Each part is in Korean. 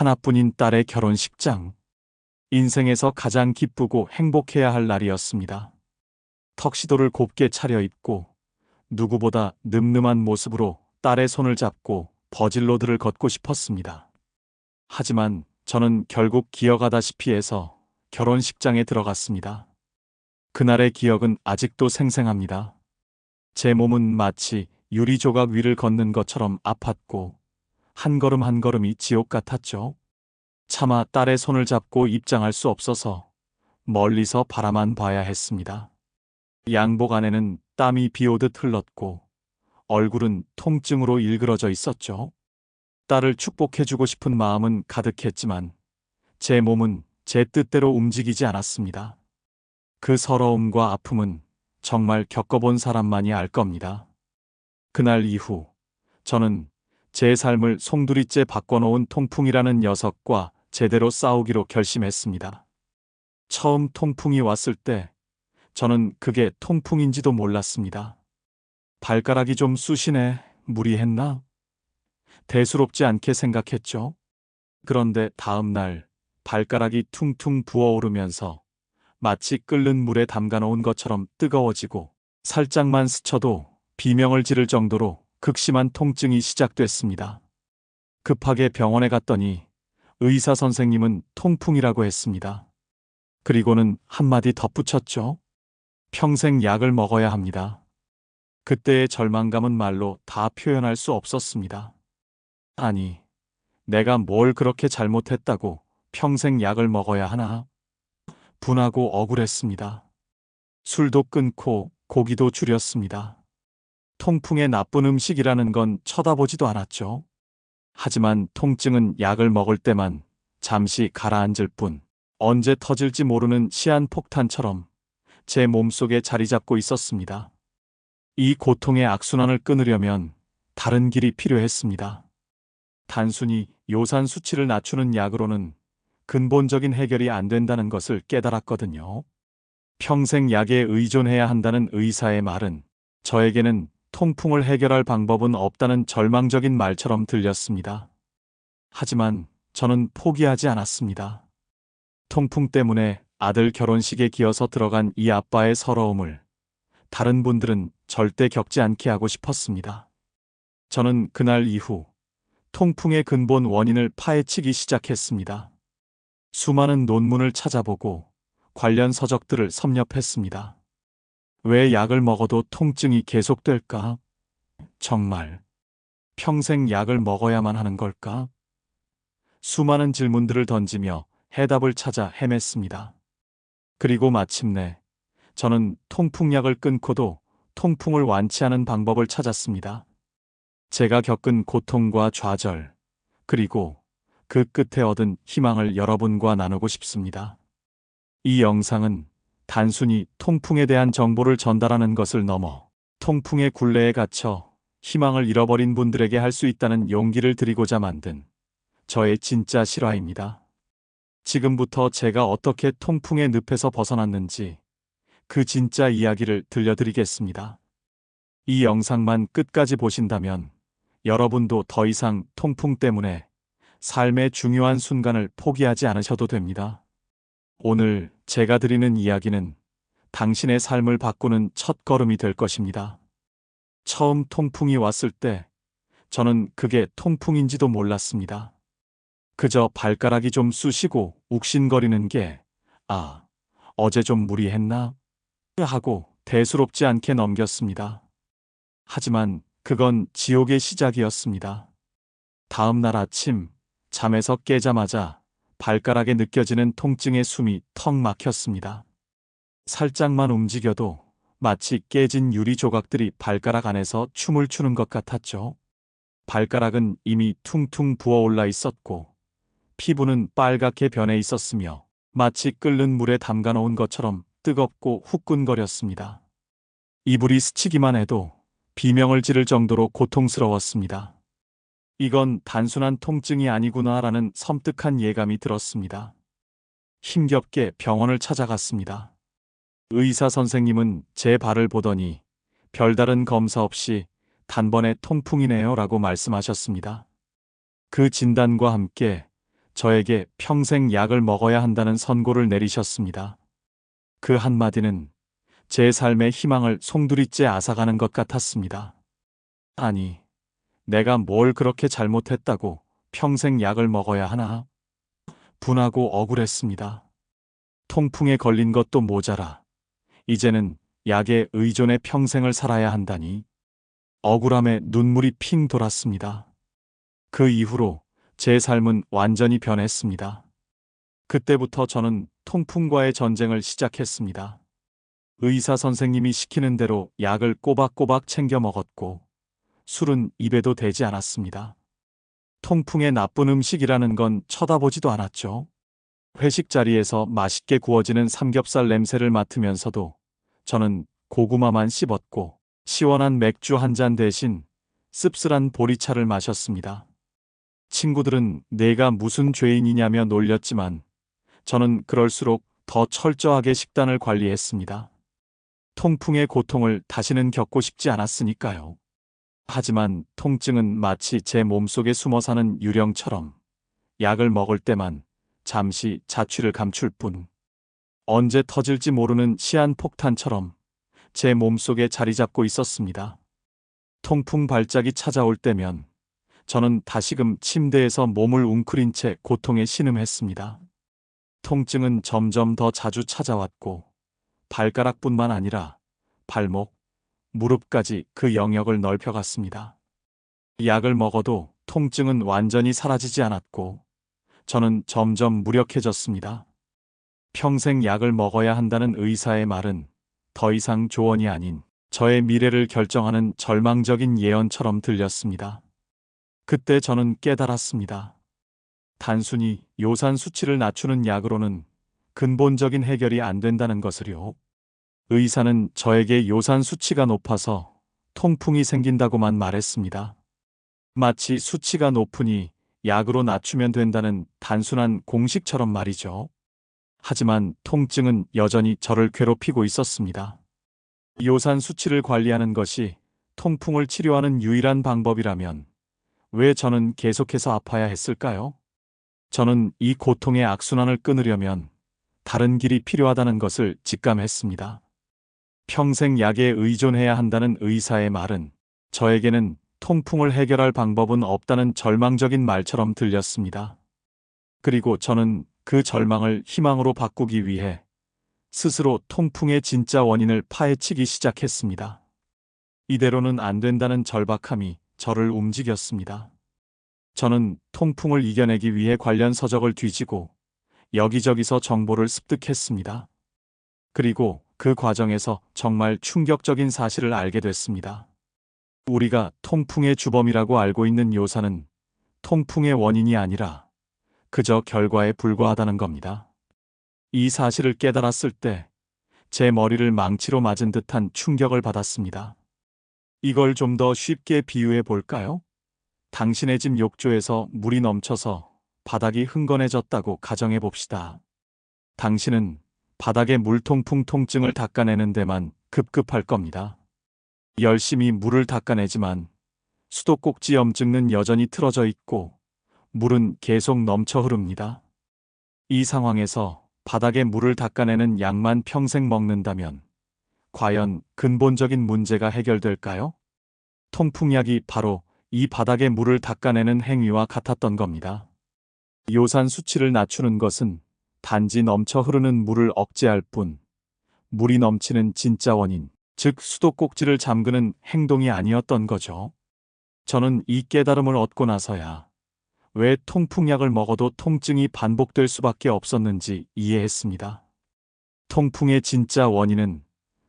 하나뿐인 딸의 결혼식장. 인생에서 가장 기쁘고 행복해야 할 날이었습니다. 턱시도를 곱게 차려입고 누구보다 늠름한 모습으로 딸의 손을 잡고 버질로드를 걷고 싶었습니다. 하지만 저는 결국 기어가다시피 해서 결혼식장에 들어갔습니다. 그날의 기억은 아직도 생생합니다. 제 몸은 마치 유리 조각 위를 걷는 것처럼 아팠고 한 걸음 한 걸음이 지옥 같았죠. 차마 딸의 손을 잡고 입장할 수 없어서 멀리서 바라만 봐야 했습니다. 양복 안에는 땀이 비오듯 흘렀고 얼굴은 통증으로 일그러져 있었죠. 딸을 축복해주고 싶은 마음은 가득했지만 제 몸은 제 뜻대로 움직이지 않았습니다. 그 서러움과 아픔은 정말 겪어본 사람만이 알 겁니다. 그날 이후 저는 제 삶을 송두리째 바꿔놓은 통풍이라는 녀석과 제대로 싸우기로 결심했습니다. 처음 통풍이 왔을 때 저는 그게 통풍인지도 몰랐습니다. 발가락이 좀 쑤시네, 무리했나? 대수롭지 않게 생각했죠. 그런데 다음 날 발가락이 퉁퉁 부어오르면서 마치 끓는 물에 담가 놓은 것처럼 뜨거워지고 살짝만 스쳐도 비명을 지를 정도로 극심한 통증이 시작됐습니다. 급하게 병원에 갔더니 의사 선생님은 통풍이라고 했습니다. 그리고는 한마디 덧붙였죠. 평생 약을 먹어야 합니다. 그때의 절망감은 말로 다 표현할 수 없었습니다. 아니, 내가 뭘 그렇게 잘못했다고 평생 약을 먹어야 하나? 분하고 억울했습니다. 술도 끊고 고기도 줄였습니다. 통풍의 나쁜 음식이라는 건 쳐다보지도 않았죠. 하지만 통증은 약을 먹을 때만 잠시 가라앉을 뿐 언제 터질지 모르는 시한폭탄처럼 제 몸속에 자리 잡고 있었습니다. 이 고통의 악순환을 끊으려면 다른 길이 필요했습니다. 단순히 요산 수치를 낮추는 약으로는 근본적인 해결이 안 된다는 것을 깨달았거든요. 평생 약에 의존해야 한다는 의사의 말은 저에게는 통풍을 해결할 방법은 없다는 절망적인 말처럼 들렸습니다. 하지만 저는 포기하지 않았습니다. 통풍 때문에 아들 결혼식에 기어서 들어간 이 아빠의 서러움을 다른 분들은 절대 겪지 않게 하고 싶었습니다. 저는 그날 이후 통풍의 근본 원인을 파헤치기 시작했습니다. 수많은 논문을 찾아보고 관련 서적들을 섭렵했습니다. 왜 약을 먹어도 통증이 계속될까? 정말 평생 약을 먹어야만 하는 걸까? 수많은 질문들을 던지며 해답을 찾아 헤맸습니다. 그리고 마침내 저는 통풍약을 끊고도 통풍을 완치하는 방법을 찾았습니다. 제가 겪은 고통과 좌절, 그리고 그 끝에 얻은 희망을 여러분과 나누고 싶습니다. 이 영상은 단순히 통풍에 대한 정보를 전달하는 것을 넘어 통풍의 굴레에 갇혀 희망을 잃어버린 분들에게 할 수 있다는 용기를 드리고자 만든 저의 진짜 실화입니다. 지금부터 제가 어떻게 통풍의 늪에서 벗어났는지 그 진짜 이야기를 들려드리겠습니다. 이 영상만 끝까지 보신다면 여러분도 더 이상 통풍 때문에 삶의 중요한 순간을 포기하지 않으셔도 됩니다. 오늘 제가 드리는 이야기는 당신의 삶을 바꾸는 첫 걸음이 될 것입니다. 처음 통풍이 왔을 때 저는 그게 통풍인지도 몰랐습니다. 그저 발가락이 좀 쑤시고 욱신거리는 게, 아, 어제 좀 무리했나? 하고 대수롭지 않게 넘겼습니다. 하지만 그건 지옥의 시작이었습니다. 다음 날 아침, 잠에서 깨자마자 발가락에 느껴지는 통증의 숨이 턱 막혔습니다. 살짝만 움직여도 마치 깨진 유리 조각들이 발가락 안에서 춤을 추는 것 같았죠. 발가락은 이미 퉁퉁 부어올라 있었고, 피부는 빨갛게 변해 있었으며, 마치 끓는 물에 담가 놓은 것처럼 뜨겁고 후끈거렸습니다. 이불이 스치기만 해도 비명을 지를 정도로 고통스러웠습니다. 이건 단순한 통증이 아니구나라는 섬뜩한 예감이 들었습니다. 힘겹게 병원을 찾아갔습니다. 의사 선생님은 제 발을 보더니 별다른 검사 없이 단번에 통풍이네요 라고 말씀하셨습니다. 그 진단과 함께 저에게 평생 약을 먹어야 한다는 선고를 내리셨습니다. 그 한마디는 제 삶의 희망을 송두리째 앗아가는 것 같았습니다. 아니, 내가 뭘 그렇게 잘못했다고 평생 약을 먹어야 하나? 분하고 억울했습니다. 통풍에 걸린 것도 모자라. 이제는 약에 의존해 평생을 살아야 한다니. 억울함에 눈물이 핑 돌았습니다. 그 이후로 제 삶은 완전히 변했습니다. 그때부터 저는 통풍과의 전쟁을 시작했습니다. 의사 선생님이 시키는 대로 약을 꼬박꼬박 챙겨 먹었고, 술은 입에도 대지 않았습니다. 통풍의 나쁜 음식이라는 건 쳐다보지도 않았죠. 회식 자리에서 맛있게 구워지는 삼겹살 냄새를 맡으면서도 저는 고구마만 씹었고 시원한 맥주 한 잔 대신 씁쓸한 보리차를 마셨습니다. 친구들은 내가 무슨 죄인이냐며 놀렸지만 저는 그럴수록 더 철저하게 식단을 관리했습니다. 통풍의 고통을 다시는 겪고 싶지 않았으니까요. 하지만 통증은 마치 제 몸속에 숨어 사는 유령처럼 약을 먹을 때만 잠시 자취를 감출 뿐 언제 터질지 모르는 시한 폭탄처럼 제 몸속에 자리 잡고 있었습니다. 통풍 발작이 찾아올 때면 저는 다시금 침대에서 몸을 웅크린 채 고통에 신음했습니다. 통증은 점점 더 자주 찾아왔고 발가락뿐만 아니라 발목, 무릎까지 그 영역을 넓혀갔습니다. 약을 먹어도 통증은 완전히 사라지지 않았고 저는 점점 무력해졌습니다. 평생 약을 먹어야 한다는 의사의 말은 더 이상 조언이 아닌 저의 미래를 결정하는 절망적인 예언처럼 들렸습니다. 그때 저는 깨달았습니다. 단순히 요산 수치를 낮추는 약으로는 근본적인 해결이 안 된다는 것을요. 의사는 저에게 요산 수치가 높아서 통풍이 생긴다고만 말했습니다. 마치 수치가 높으니 약으로 낮추면 된다는 단순한 공식처럼 말이죠. 하지만 통증은 여전히 저를 괴롭히고 있었습니다. 요산 수치를 관리하는 것이 통풍을 치료하는 유일한 방법이라면 왜 저는 계속해서 아파야 했을까요? 저는 이 고통의 악순환을 끊으려면 다른 길이 필요하다는 것을 직감했습니다. 평생 약에 의존해야 한다는 의사의 말은 저에게는 통풍을 해결할 방법은 없다는 절망적인 말처럼 들렸습니다. 그리고 저는 그 절망을 희망으로 바꾸기 위해 스스로 통풍의 진짜 원인을 파헤치기 시작했습니다. 이대로는 안 된다는 절박함이 저를 움직였습니다. 저는 통풍을 이겨내기 위해 관련 서적을 뒤지고 여기저기서 정보를 습득했습니다. 그리고 그 과정에서 정말 충격적인 사실을 알게 됐습니다. 우리가 통풍의 주범이라고 알고 있는 요산은 통풍의 원인이 아니라 그저 결과에 불과하다는 겁니다. 이 사실을 깨달았을 때 제 머리를 망치로 맞은 듯한 충격을 받았습니다. 이걸 좀 더 쉽게 비유해 볼까요? 당신의 집 욕조에서 물이 넘쳐서 바닥이 흥건해졌다고 가정해 봅시다. 당신은 바닥의 물통풍 통증을 닦아내는 데만 급급할 겁니다. 열심히 물을 닦아내지만 수도꼭지 염증은 여전히 틀어져 있고 물은 계속 넘쳐 흐릅니다. 이 상황에서 바닥에 물을 닦아내는 약만 평생 먹는다면 과연 근본적인 문제가 해결될까요? 통풍약이 바로 이 바닥에 물을 닦아내는 행위와 같았던 겁니다. 요산 수치를 낮추는 것은 단지 넘쳐 흐르는 물을 억제할 뿐 물이 넘치는 진짜 원인, 즉 수도꼭지를 잠그는 행동이 아니었던 거죠. 저는 이 깨달음을 얻고 나서야 왜 통풍약을 먹어도 통증이 반복될 수밖에 없었는지 이해했습니다. 통풍의 진짜 원인은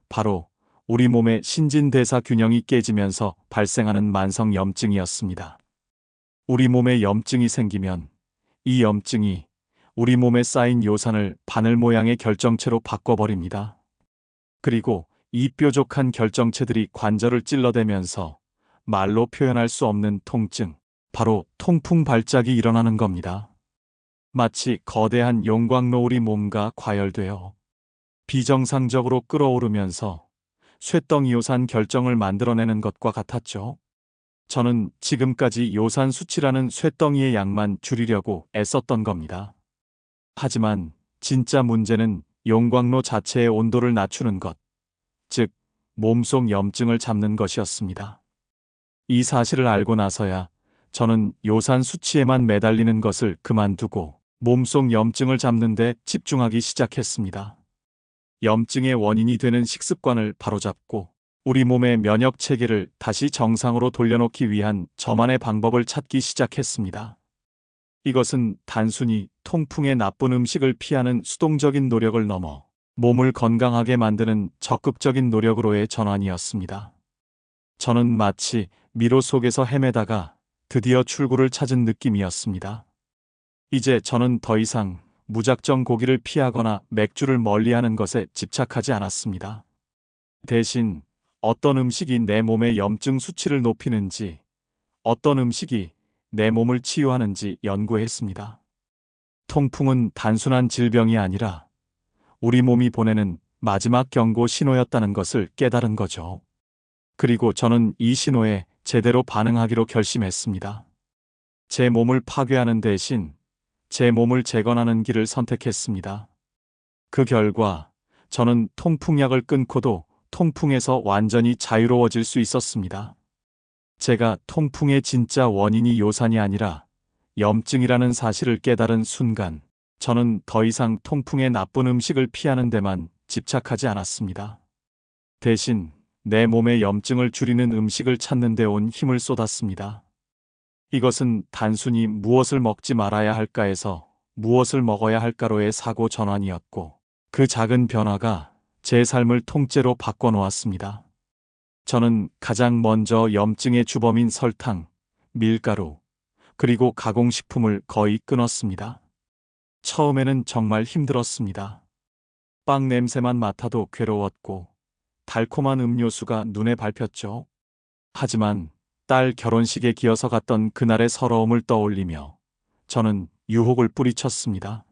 바로 우리 몸의 신진대사 균형이 깨지면서 발생하는 만성 염증이었습니다. 우리 몸에 염증이 생기면 이 염증이 우리 몸에 쌓인 요산을 바늘 모양의 결정체로 바꿔버립니다. 그리고 이 뾰족한 결정체들이 관절을 찔러대면서 말로 표현할 수 없는 통증, 바로 통풍 발작이 일어나는 겁니다. 마치 거대한 용광 노을이 몸과 과열되어 비정상적으로 끌어오르면서 쇠덩이 요산 결정을 만들어내는 것과 같았죠. 저는 지금까지 요산 수치라는 쇠덩이의 양만 줄이려고 애썼던 겁니다. 하지만 진짜 문제는 용광로 자체의 온도를 낮추는 것, 즉, 몸속 염증을 잡는 것이었습니다. 이 사실을 알고 나서야 저는 요산 수치에만 매달리는 것을 그만두고 몸속 염증을 잡는 데 집중하기 시작했습니다. 염증의 원인이 되는 식습관을 바로잡고 우리 몸의 면역 체계를 다시 정상으로 돌려놓기 위한 저만의 방법을 찾기 시작했습니다. 이것은 단순히 통풍의 나쁜 음식을 피하는 수동적인 노력을 넘어 몸을 건강하게 만드는 적극적인 노력으로의 전환이었습니다. 저는 마치 미로 속에서 헤매다가 드디어 출구를 찾은 느낌이었습니다. 이제 저는 더 이상 무작정 고기를 피하거나 맥주를 멀리하는 것에 집착하지 않았습니다. 대신 어떤 음식이 내 몸의 염증 수치를 높이는지, 어떤 음식이 내 몸을 치유하는지 연구했습니다. 통풍은 단순한 질병이 아니라 우리 몸이 보내는 마지막 경고 신호였다는 것을 깨달은 거죠. 그리고 저는 이 신호에 제대로 반응하기로 결심했습니다. 제 몸을 파괴하는 대신 제 몸을 재건하는 길을 선택했습니다. 그 결과 저는 통풍약을 끊고도 통풍에서 완전히 자유로워질 수 있었습니다. 제가 통풍의 진짜 원인이 요산이 아니라 염증이라는 사실을 깨달은 순간 저는 더 이상 통풍의 나쁜 음식을 피하는 데만 집착하지 않았습니다. 대신 내 몸의 염증을 줄이는 음식을 찾는 데 온 힘을 쏟았습니다. 이것은 단순히 무엇을 먹지 말아야 할까에서 무엇을 먹어야 할까로의 사고 전환이었고 그 작은 변화가 제 삶을 통째로 바꿔놓았습니다. 저는 가장 먼저 염증의 주범인 설탕, 밀가루, 그리고 가공식품을 거의 끊었습니다. 처음에는 정말 힘들었습니다. 빵 냄새만 맡아도 괴로웠고 달콤한 음료수가 눈에 밟혔죠. 하지만 딸 결혼식에 기어서 갔던 그날의 서러움을 떠올리며 저는 유혹을 뿌리쳤습니다.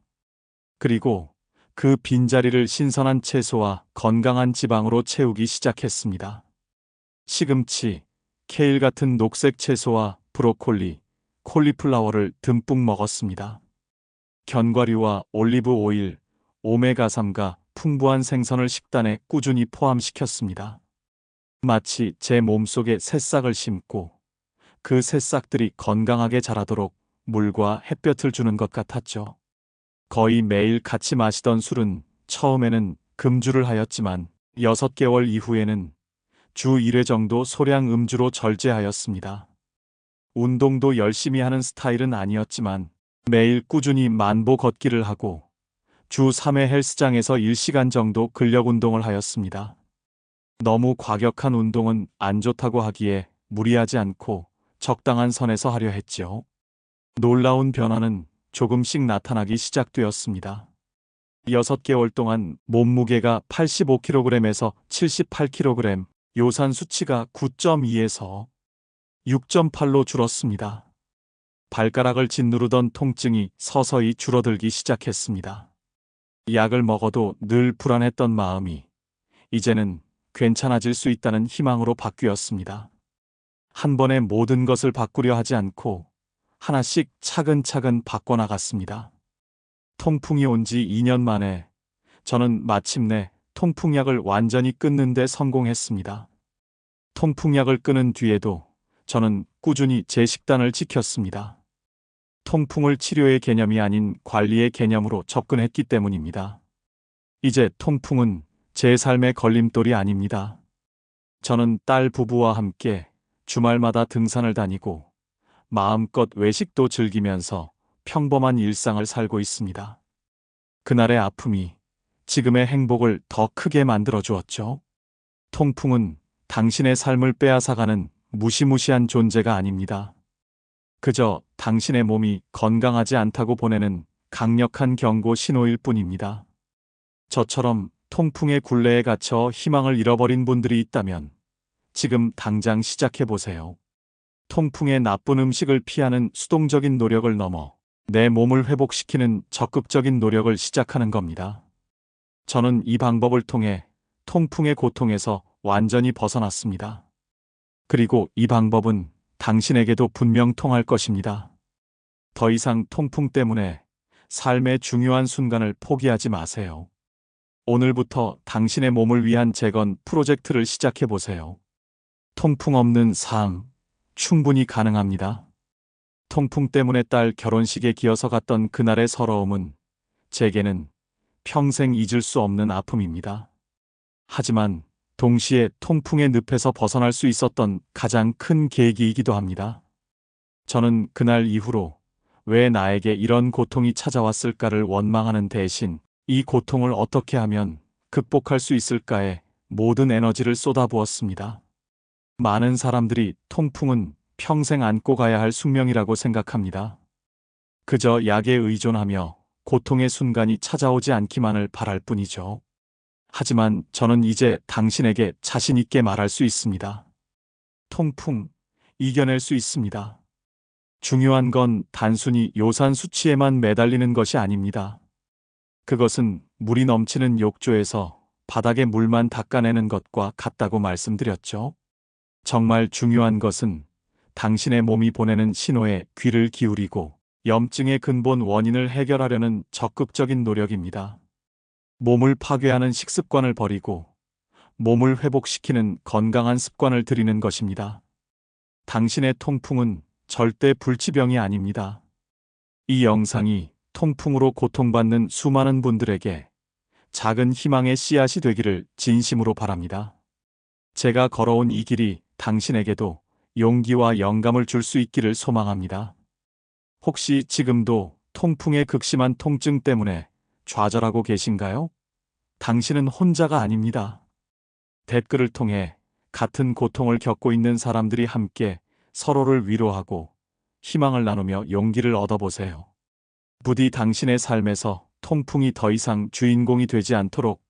그리고 그 빈자리를 신선한 채소와 건강한 지방으로 채우기 시작했습니다. 시금치, 케일 같은 녹색 채소와 브로콜리, 콜리플라워를 듬뿍 먹었습니다. 견과류와 올리브 오일, 오메가3가 풍부한 생선을 식단에 꾸준히 포함시켰습니다. 마치 제 몸속에 새싹을 심고 그 새싹들이 건강하게 자라도록 물과 햇볕을 주는 것 같았죠. 거의 매일 같이 마시던 술은 처음에는 금주를 하였지만 6개월 이후에는 주 1회 정도 소량 음주로 절제하였습니다. 운동도 열심히 하는 스타일은 아니었지만 매일 꾸준히 만보 걷기를 하고 주 3회 헬스장에서 1시간 정도 근력 운동을 하였습니다. 너무 과격한 운동은 안 좋다고 하기에 무리하지 않고 적당한 선에서 하려 했지요. 놀라운 변화는 조금씩 나타나기 시작되었습니다. 6개월 동안 몸무게가 85kg에서 78kg, 요산 수치가 9.2에서 6.8로 줄었습니다. 발가락을 짓누르던 통증이 서서히 줄어들기 시작했습니다. 약을 먹어도 늘 불안했던 마음이 이제는 괜찮아질 수 있다는 희망으로 바뀌었습니다. 한 번에 모든 것을 바꾸려 하지 않고 하나씩 차근차근 바꿔나갔습니다. 통풍이 온 지 2년 만에 저는 마침내 통풍약을 완전히 끊는 데 성공했습니다. 통풍약을 끊은 뒤에도 저는 꾸준히 제 식단을 지켰습니다. 통풍을 치료의 개념이 아닌 관리의 개념으로 접근했기 때문입니다. 이제 통풍은 제 삶의 걸림돌이 아닙니다. 저는 딸 부부와 함께 주말마다 등산을 다니고 마음껏 외식도 즐기면서 평범한 일상을 살고 있습니다. 그날의 아픔이 지금의 행복을 더 크게 만들어 주었죠. 통풍은 당신의 삶을 빼앗아가는 무시무시한 존재가 아닙니다. 그저 당신의 몸이 건강하지 않다고 보내는 강력한 경고 신호일 뿐입니다. 저처럼 통풍의 굴레에 갇혀 희망을 잃어버린 분들이 있다면 지금 당장 시작해 보세요. 통풍의 나쁜 음식을 피하는 수동적인 노력을 넘어 내 몸을 회복시키는 적극적인 노력을 시작하는 겁니다. 저는 이 방법을 통해 통풍의 고통에서 완전히 벗어났습니다. 그리고 이 방법은 당신에게도 분명 통할 것입니다. 더 이상 통풍 때문에 삶의 중요한 순간을 포기하지 마세요. 오늘부터 당신의 몸을 위한 재건 프로젝트를 시작해 보세요. 통풍 없는 삶, 충분히 가능합니다. 통풍 때문에 딸 결혼식에 기어서 갔던 그날의 서러움은 제게는 평생 잊을 수 없는 아픔입니다. 하지만 동시에 통풍의 늪에서 벗어날 수 있었던 가장 큰 계기이기도 합니다. 저는 그날 이후로 왜 나에게 이런 고통이 찾아왔을까를 원망하는 대신 이 고통을 어떻게 하면 극복할 수 있을까에 모든 에너지를 쏟아부었습니다. 많은 사람들이 통풍은 평생 안고 가야 할 숙명이라고 생각합니다. 그저 약에 의존하며 고통의 순간이 찾아오지 않기만을 바랄 뿐이죠. 하지만 저는 이제 당신에게 자신 있게 말할 수 있습니다. 통풍, 이겨낼 수 있습니다. 중요한 건 단순히 요산 수치에만 매달리는 것이 아닙니다. 그것은 물이 넘치는 욕조에서 바닥에 물만 닦아내는 것과 같다고 말씀드렸죠. 정말 중요한 것은 당신의 몸이 보내는 신호에 귀를 기울이고 염증의 근본 원인을 해결하려는 적극적인 노력입니다. 몸을 파괴하는 식습관을 버리고 몸을 회복시키는 건강한 습관을 들이는 것입니다. 당신의 통풍은 절대 불치병이 아닙니다. 이 영상이 통풍으로 고통받는 수많은 분들에게 작은 희망의 씨앗이 되기를 진심으로 바랍니다. 제가 걸어온 이 길이 당신에게도 용기와 영감을 줄 수 있기를 소망합니다. 혹시 지금도 통풍의 극심한 통증 때문에 좌절하고 계신가요? 당신은 혼자가 아닙니다. 댓글을 통해 같은 고통을 겪고 있는 사람들이 함께 서로를 위로하고 희망을 나누며 용기를 얻어보세요. 부디 당신의 삶에서 통풍이 더 이상 주인공이 되지 않도록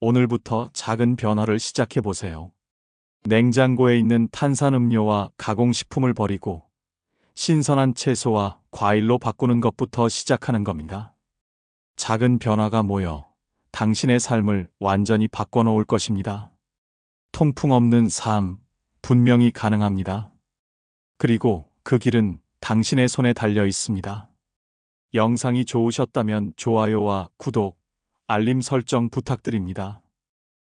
오늘부터 작은 변화를 시작해 보세요. 냉장고에 있는 탄산음료와 가공식품을 버리고 신선한 채소와 과일로 바꾸는 것부터 시작하는 겁니다. 작은 변화가 모여 당신의 삶을 완전히 바꿔놓을 것입니다. 통풍 없는 삶, 분명히 가능합니다. 그리고 그 길은 당신의 손에 달려 있습니다. 영상이 좋으셨다면 좋아요와 구독, 알림 설정 부탁드립니다.